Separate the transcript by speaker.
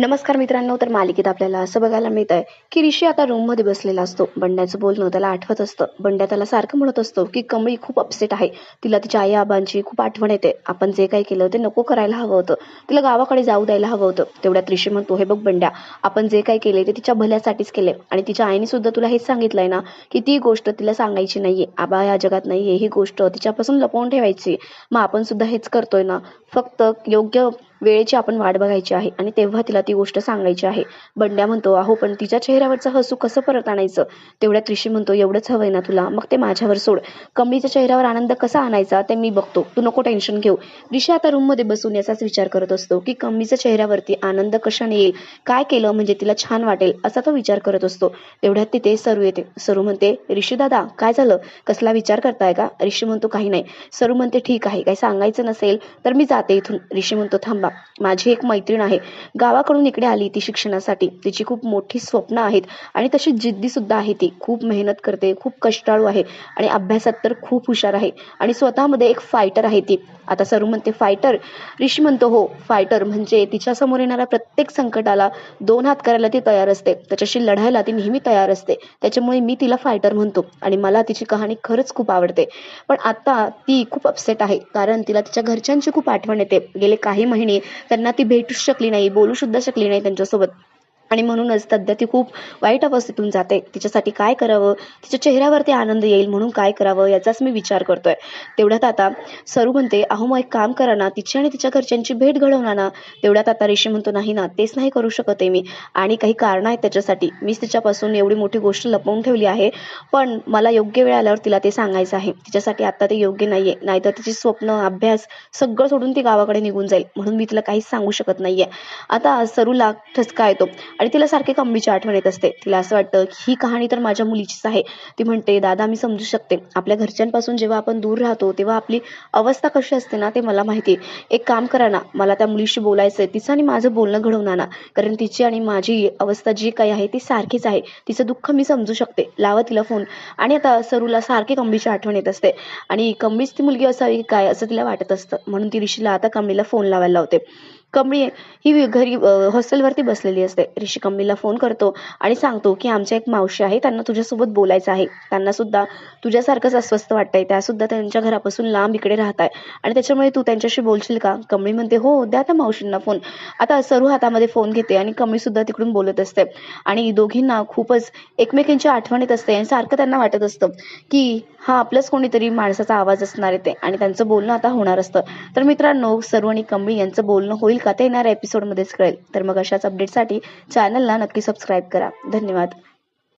Speaker 1: नमस्कार मित्रांनो तर मालिकेत आपल्याला असं बघायला मिळत आहे की ऋषी आता रूममध्ये बसलेला असतो. बंड्याचं बोलणं त्याला आठवत असतं. बंड्या त्याला सारखं म्हणत असतो की कमळी खूप अपसेट आहे. तिला तिच्या आई आबांची खूप आठवण येते. आपण जे काही केलं ते नको करायला हवं होतं. तिला गावाकडे जाऊ द्यायला हवं होतं. तेवढ्यात ऋषी म्हणतो हे बघ बंड्या आपण जे काही केले ते तिच्या भल्यासाठीच केले. आणि तिच्या आईने सुद्धा तुला हेच सांगितलंय ना की ती गोष्ट तिला सांगायची नाहीये. आबा या जगात नाहीये. ही गोष्ट तिच्यापासून लपवून ठेवायची. मग आपण सुद्धा हेच करतोय ना. फक्त योग्य वेळेची आपण वाट बघायची आहे आणि तेव्हा तिला ती गोष्ट सांगायची आहे. बंड्या म्हणतो अहो पण तिच्या चेहऱ्यावरचं हसू कसं परत आणायचं? तेवढ्यात ऋषी म्हणतो एवढंच हवंय ना तुला मग ते माझ्यावर सोड. कमलीच्या चेहऱ्यावर आनंद कसा आणायचा ते मी बघतो. तू नको टेन्शन घेऊ. ऋषी आता रूममध्ये बसून याचाच विचार करत असतो की कमीच्या चेहऱ्यावरती आनंद कशाने येईल? काय केलं म्हणजे तिला छान वाटेल असा तो विचार करत असतो. तेवढ्यात तिथे सरू येते. सरू म्हणते ऋषी दादा काय झालं? कसला विचार करताय का? ऋषी म्हणतो काही नाही. सरू म्हणते ठीक आहे काही सांगायचं नसेल तर मी जाते इथून. ऋषी म्हणतो थांबा माझी एक मैत्रीण आहे. गावाकडून इकडे आली ती शिक्षणासाठी. तिची खूप मोठी स्वप्न आहेत आणि तशी जिद्दी सुद्धा आहे ती. खूप मेहनत करते खूप कष्टाळू आहे आणि अभ्यासात तर खूप हुशार आहे. आणि स्वतःमध्ये एक फायटर आहे ती. आता सरू म्हणते फायटर ऋषी म्हणतो हो फायटर म्हणजे तिच्या समोर येणाऱ्या प्रत्येक संकटाला दोन हात करायला ती तयार असते. त्याच्याशी लढायला ती नेहमी तयार असते. त्याच्यामुळे मी तिला फायटर म्हणतो आणि मला तिची कहाणी खरंच खूप आवडते. पण आता ती खूप अपसेट आहे कारण तिला तिच्या घरच्यांची खूप आठवण येते. गेले काही महिने त्यांना ती भेटूच शकली नाही बोलू सुद्धा शकली नाही त्यांच्यासोबत. आणि म्हणूनच सध्या ती खूप वाईट अवस्थेतून जाते. तिच्यासाठी काय करावं? तिच्या चेहऱ्यावरती आनंद येईल म्हणून काय करावं? याचाच मी विचार करतोय. तेवढ्यात आता सरू म्हणते अहो मग एक काम करा ना तिची आणि तिच्या घरच्यांची भेट घडवणार ना. तेवढ्यात आता ऋषी म्हणतो नाही ना तेच नाही करू शकत आहे मी. आणि काही कारण आहेत त्याच्यासाठी. मीच तिच्यापासून एवढी मोठी गोष्ट लपवून ठेवली आहे पण मला योग्य वेळ आल्यावर तिला ते सांगायचं आहे. तिच्यासाठी आता ते योग्य नाहीये. नाहीतर तिची स्वप्न अभ्यास सगळं सोडून ती गावाकडे निघून जाईल. म्हणून मी तिला काहीच सांगू शकत नाहीये. आता सरूला ठसका येतो. आणि तिला सारखी कंबीची आठवण येत असते. तिला असं वाटतं की ही कहाणी तर माझ्या मुलीचीच आहे. ती म्हणते दादा मी समजू शकते. आपल्या घरच्यांपासून जेव्हा आपण दूर राहतो तेव्हा आपली अवस्था कशी असते ना ते मला माहिती आहे. एक काम करा ना मला त्या मुलीशी बोलायचं आहे तिचं आणि माझं बोलणं घडवणार आणा. कारण तिची आणि माझी अवस्था जी काही आहे ती सारखीच आहे. तिचं दुःख मी समजू शकते. लावा तिला फोन. आणि आता सरूला सारखी कंबीची आठवण येत असते. आणि कंबीच ती मुलगी असावी काय असं तिला वाटत असतं. म्हणून ती ऋषीला आता कंबीला फोन लावायला लावते. कमळी ही घरी हॉस्टेलवरती बसलेली असते. ऋषी कमळीला फोन करतो आणि सांगतो की आमच्या एक मावशी आहे त्यांना तुझ्यासोबत बोलायचं आहे. त्यांना सुद्धा तुझ्यासारखंच अस्वस्थ वाटतंय. त्या सुद्धा त्यांच्या घरापासून लांब इकडे राहत आहे आणि त्याच्यामुळे तू त्यांच्याशी बोलशील का? कमळी म्हणते हो द्या त्या मावशींना फोन आता सरू हातामध्ये फोन घेते आणि कमळी सुद्धा तिकडून बोलत असते. आणि दोघींना खूपच एकमेकींची आठवण येत असते आणि सारखं त्यांना वाटत असतं की हा आपलंच कोणीतरी माणसाचा आवाज असणार आहे ते. आणि त्यांचं बोलणं आता होणार असतं. तर मित्रांनो सरू आणि कमळी यांचं बोलणं होईल का ते येणाऱ्या एपिसोडमध्येच कळेल. तर मग अशाच अपडेटसाठी चॅनलला नक्की सबस्क्राईब करा. धन्यवाद.